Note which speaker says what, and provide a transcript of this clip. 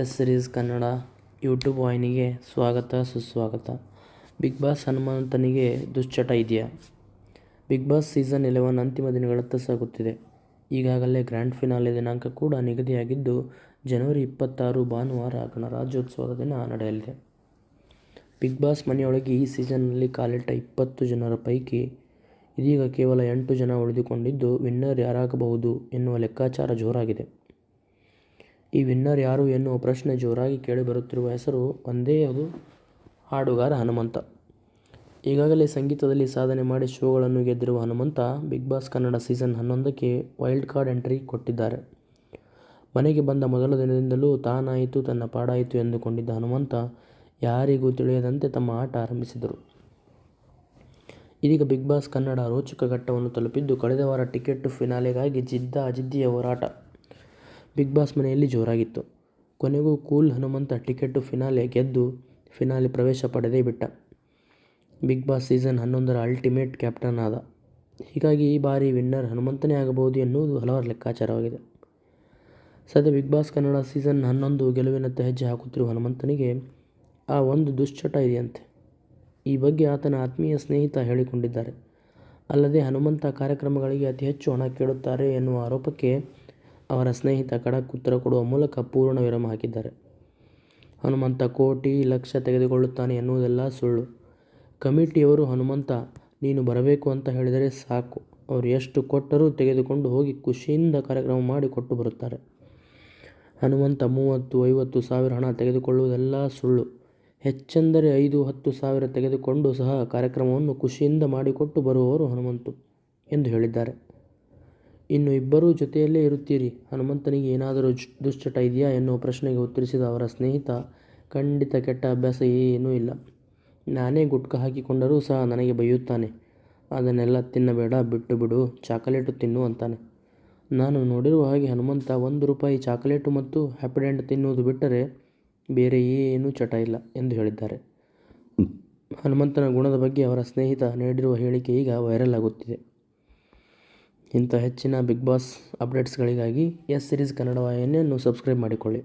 Speaker 1: S series Kannada YouTube ವಾಹಿನಿಗೆ ಸ್ವಾಗತ, ಸುಸ್ವಾಗತ. ಬಿಗ್ ಬಾಸ್ ಹನುಮಂತನಿಗೆ ದುಶ್ಚಟ ಇದೆಯಾ? ಬಿಗ್ ಬಾಸ್ ಸೀಸನ್ ಎಲೆವನ್ ಅಂತಿಮ ದಿನಗಳತ್ತ ಸಾಗುತ್ತಿದೆ. ಈಗಾಗಲೇ ಗ್ರ್ಯಾಂಡ್ ಫಿನಾಲೆ ದಿನಾಂಕ ಕೂಡ ನಿಗದಿಯಾಗಿದ್ದು, ಜನವರಿ ಇಪ್ಪತ್ತಾರು ಭಾನುವಾರ ಗಣರಾಜ್ಯೋತ್ಸವದ ದಿನ ನಡೆಯಲಿದೆ. ಬಿಗ್ ಬಾಸ್ ಮನೆಯೊಳಗೆ ಈ ಸೀಸನ್ನಲ್ಲಿ ಕಾಲಿಟ್ಟ ಇಪ್ಪತ್ತು ಜನರ ಪೈಕಿ ಇದೀಗ ಕೇವಲ ಎಂಟು ಜನ ಉಳಿದುಕೊಂಡಿದ್ದು, ವಿನ್ನರ್ ಯಾರಾಗಬಹುದು ಎನ್ನುವ ಲೆಕ್ಕಾಚಾರ ಜೋರಾಗಿದೆ. ಈ ವಿನ್ನರ್ ಯಾರು ಎನ್ನುವ ಪ್ರಶ್ನೆ ಜೋರಾಗಿ ಕೇಳಿಬರುತ್ತಿರುವ ಹೆಸರು ಒಂದೇ ಅದು ಹಾಡುಗಾರ ಹನುಮಂತ. ಈಗಾಗಲೇ ಸಂಗೀತದಲ್ಲಿ ಸಾಧನೆ ಮಾಡಿ ಶೋಗಳನ್ನು ಗೆದ್ದಿರುವ Hanumantha Bigg Boss Kannada season ಹನ್ನೊಂದಕ್ಕೆ ವೈಲ್ಡ್ ಕಾರ್ಡ್ ಎಂಟ್ರಿ ಕೊಟ್ಟಿದ್ದಾರೆ. ಮನೆಗೆ ಬಂದ ಮೊದಲ ದಿನದಿಂದಲೂ ತಾನಾಯಿತು, ತನ್ನ ಪಾಡಾಯಿತು ಎಂದುಕೊಂಡಿದ್ದ ಹನುಮಂತ ಯಾರಿಗೂ ತಿಳಿಯದಂತೆ ತಮ್ಮ ಆಟ ಆರಂಭಿಸಿದರು. ಇದೀಗ ಬಿಗ್ ಬಾಸ್ ಕನ್ನಡ ರೋಚಕ ಘಟ್ಟವನ್ನು ತಲುಪಿದ್ದು, ಕಳೆದ ವಾರ ಟಿಕೆಟ್ ಫಿನಾಲೆಗಾಗಿ ಜಿದ್ದ ಅಜಿದ್ದಿಯ ಹೋರಾಟ. ಬಿಗ್ ಬಾಸ್ ಮನೆಯಲ್ಲಿ ಜೋರಾಗಿತ್ತು. ಕೊನೆಗೂ ಕೂಲ್ ಹನುಮಂತ ಟಿಕೆಟ್ ಫಿನಾಲೆ ಗೆದ್ದು ಫಿನಾಲೆ ಪ್ರವೇಶ ಪಡೆದೇ ಬಿಟ್ಟ. ಬಿಗ್ ಬಾಸ್ ಸೀಸನ್ ಹನ್ನೊಂದರ ಅಲ್ಟಿಮೇಟ್ ಕ್ಯಾಪ್ಟನ್ ಆದ. ಹೀಗಾಗಿ ಈ ಬಾರಿ ವಿನ್ನರ್ ಹನುಮಂತನೇ ಆಗಬಹುದು ಎನ್ನುವುದು ಹಲವಾರು ಲೆಕ್ಕಾಚಾರವಾಗಿದೆ. ಸದ್ಯ ಬಿಗ್ ಬಾಸ್ ಕನ್ನಡ ಸೀಸನ್ ಹನ್ನೊಂದು ಗೆಲುವಿನತ್ತ ಹೆಜ್ಜೆ ಹಾಕುತ್ತಿರುವ ಹನುಮಂತನಿಗೆ ಆ ಒಂದು ದುಶ್ಚಟ ಇದೆಯಂತೆ. ಈ ಬಗ್ಗೆ ಆತನ ಆತ್ಮೀಯ ಸ್ನೇಹಿತ ಹೇಳಿಕೊಂಡಿದ್ದಾರೆ. ಅಲ್ಲದೆ ಹನುಮಂತ ಕಾರ್ಯಕ್ರಮಗಳಿಗೆ ಅತಿ ಹೆಚ್ಚು ಹಣ ಕೇಳುತ್ತಾರೆ ಎನ್ನುವ ಆರೋಪಕ್ಕೆ ಅವರ ಸ್ನೇಹಿತ ಖಡಕ್ ಉತ್ತರ ಕೊಡುವ ಮೂಲಕ ಪೂರ್ಣ ವಿರಾಮ ಹಾಕಿದ್ದಾರೆ. ಹನುಮಂತ ಕೋಟಿ ಲಕ್ಷ ತೆಗೆದುಕೊಳ್ಳುತ್ತಾನೆ ಎನ್ನುವುದೆಲ್ಲ ಸುಳ್ಳು. ಕಮಿಟಿಯವರು, ಹನುಮಂತ, ನೀನು ಬರಬೇಕು ಅಂತ ಹೇಳಿದರೆ ಸಾಕು. ಅವರು ಎಷ್ಟು ಕೊಟ್ಟರೂ ತೆಗೆದುಕೊಂಡು ಹೋಗಿ ಖುಷಿಯಿಂದ ಕಾರ್ಯಕ್ರಮ ಮಾಡಿ ಕೊಟ್ಟು ಬರುತ್ತಾರೆ. ಹನುಮಂತ ಮೂವತ್ತು, ಐವತ್ತು ಸಾವಿರ ಹಣ ತೆಗೆದುಕೊಳ್ಳುವುದೆಲ್ಲ ಸುಳ್ಳು. ಹೆಚ್ಚೆಂದರೆ ಐದು, ಹತ್ತು ಸಾವಿರ ತೆಗೆದುಕೊಂಡು ಸಹ ಕಾರ್ಯಕ್ರಮವನ್ನು ಖುಷಿಯಿಂದ ಮಾಡಿಕೊಟ್ಟು ಬರುವವರು ಹನುಮಂತು ಎಂದು ಹೇಳಿದ್ದಾರೆ. ಇನ್ನು ಇಬ್ಬರೂ ಜೊತೆಯಲ್ಲೇ ಇರುತ್ತೀರಿ. ಹನುಮಂತನಿಗೆ ಏನಾದರೂ ದುಶ್ಚಟ ಇದೆಯಾ ಎನ್ನುವ ಪ್ರಶ್ನೆಗೆ ಉತ್ತರಿಸಿದ ಅವರ ಸ್ನೇಹಿತ, ಖಂಡಿತ ಕೆಟ್ಟ ಅಭ್ಯಾಸ ಏನೂ ಇಲ್ಲ. ನಾನೇ ಗುಟ್ಕ ಹಾಕಿಕೊಂಡರೂ ಸಹ ನನಗೆ ಬೈಯುತ್ತಾನೆ. ಅದನ್ನೆಲ್ಲ ತಿನ್ನಬೇಡ, ಬಿಟ್ಟು ಬಿಡು, ಚಾಕಲೇಟು ತಿನ್ನು ಅಂತಾನೆ. ನಾನು ನೋಡಿರುವ ಹಾಗೆ ಹನುಮಂತ ಒಂದು ರೂಪಾಯಿ ಚಾಕಲೇಟು ಮತ್ತು ಹ್ಯಾಪಿಡೆಂಟ್ ತಿನ್ನುವುದು ಬಿಟ್ಟರೆ ಬೇರೆ ಏನೂ ಚಟ ಇಲ್ಲ ಎಂದು ಹೇಳಿದ್ದಾರೆ. ಹನುಮಂತನ ಗುಣದ ಬಗ್ಗೆ ಅವರ ಸ್ನೇಹಿತ ನೀಡಿರುವ ಹೇಳಿಕೆ ಈಗ ವೈರಲ್ ಆಗುತ್ತಿದೆ. ಇಂಥ ಹೆಚ್ಚಿನ ಬಿಗ್ ಬಾಸ್ ಅಪ್ಡೇಟ್ಸ್ಗಳಿಗಾಗಿ ಎಸ್ ಸಿರೀಸ್ ಕನ್ನಡ ವಾಹಿನಿಯನ್ನು ಸಬ್ಸ್ಕ್ರೈಬ್ ಮಾಡಿಕೊಳ್ಳಿ.